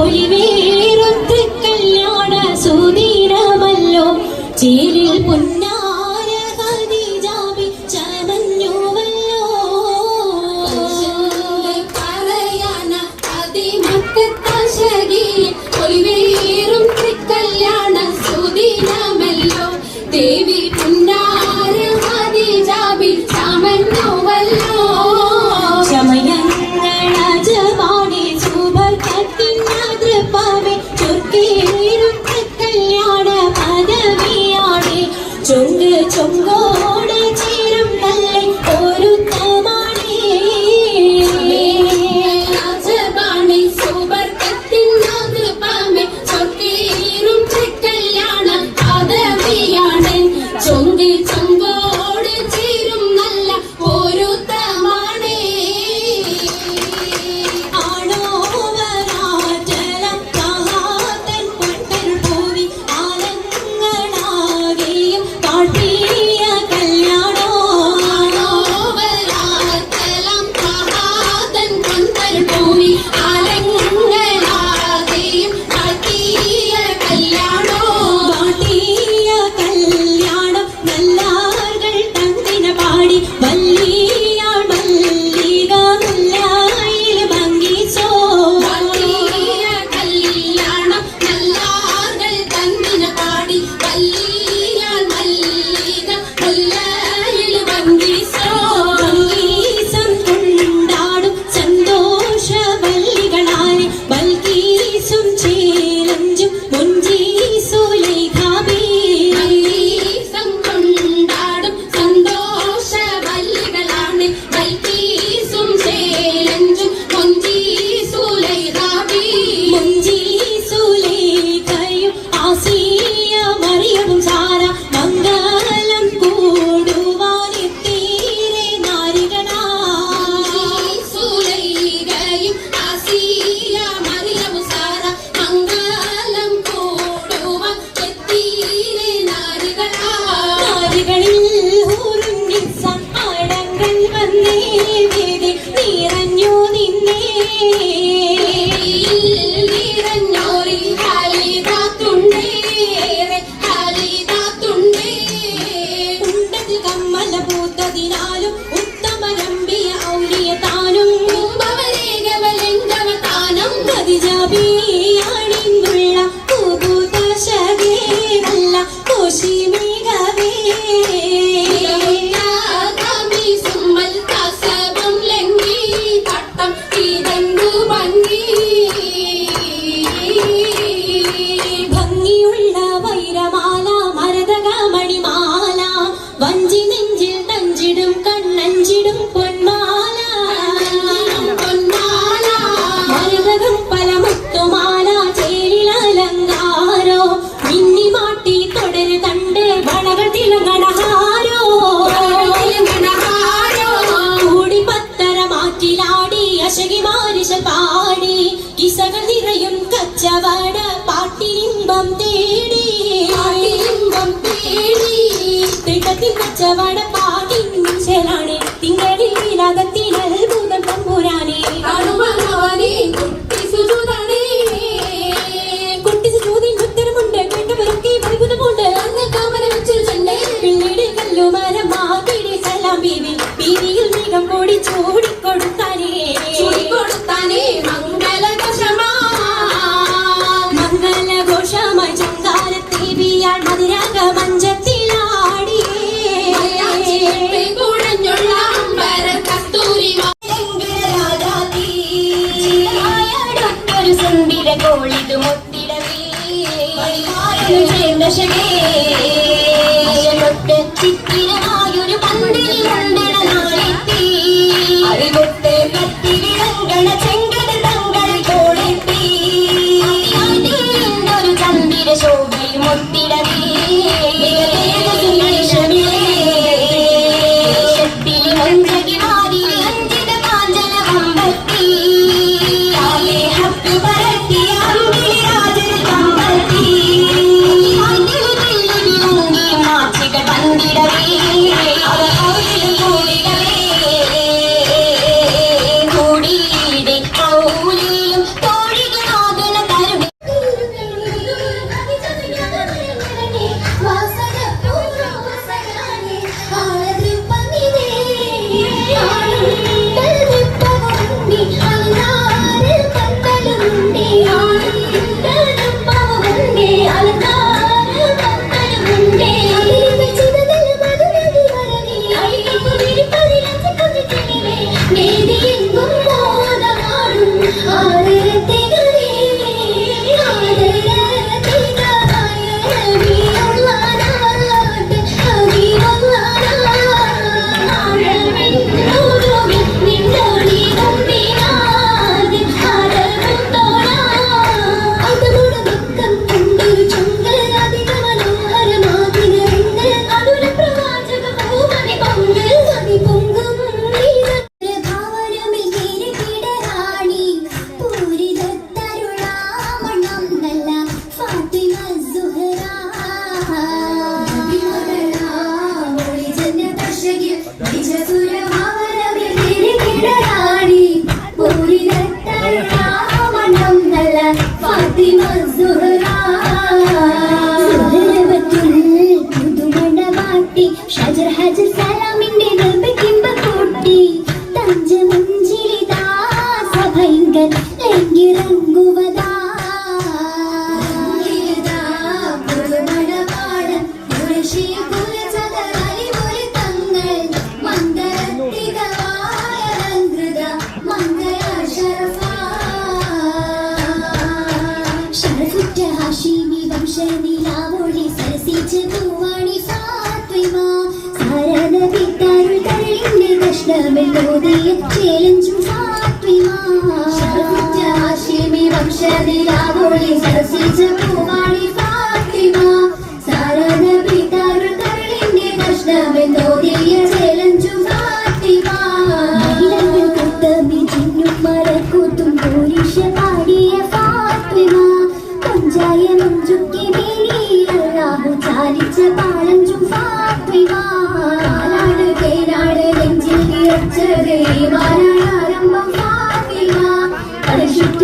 ഒലിവേറൊത്ത് കല്യാണ സുധീരമല്ലോ ചേരി അഴകിമാരിശ പാടി. കിസകൾ നിറയും കച്ചവട. ദശകേ ചിത്രമായൊരു പന്തിരിയുണ്ട്. പഠിച്ചത് ഈ മരണാരംഭം ഫാത്തിമ. പരിശുദ്ധ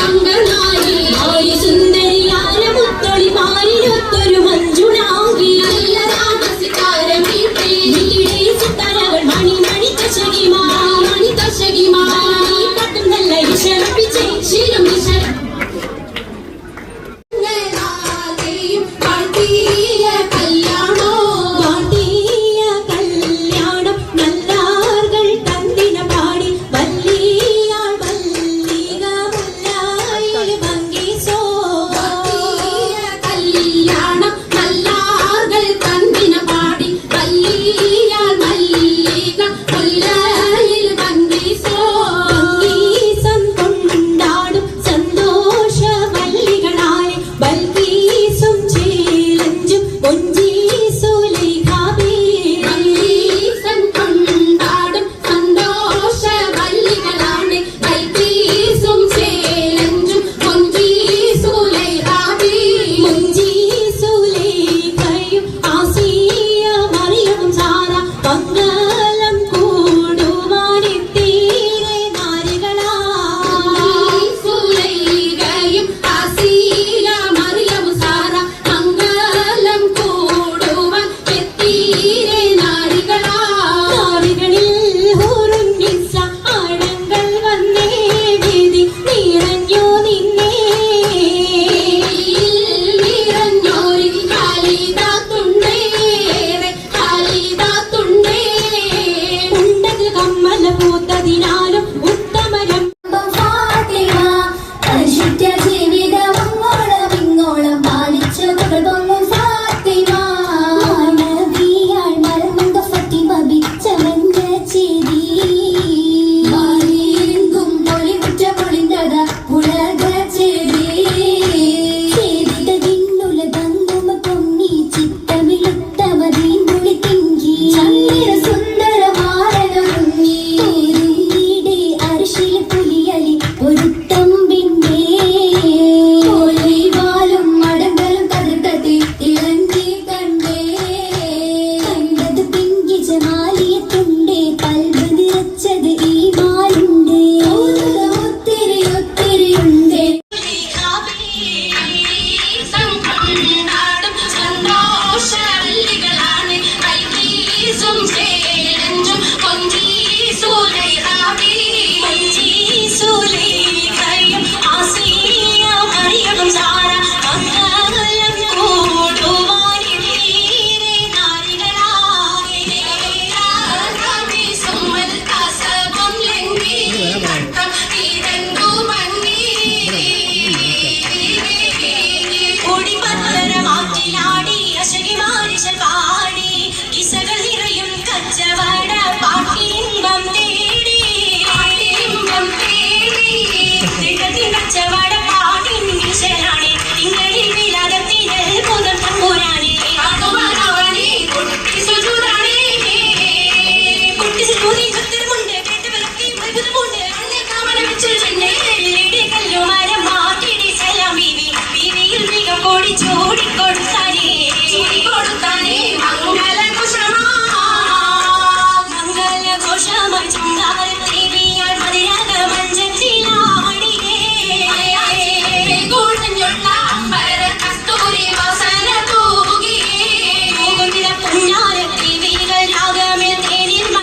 தங்களால்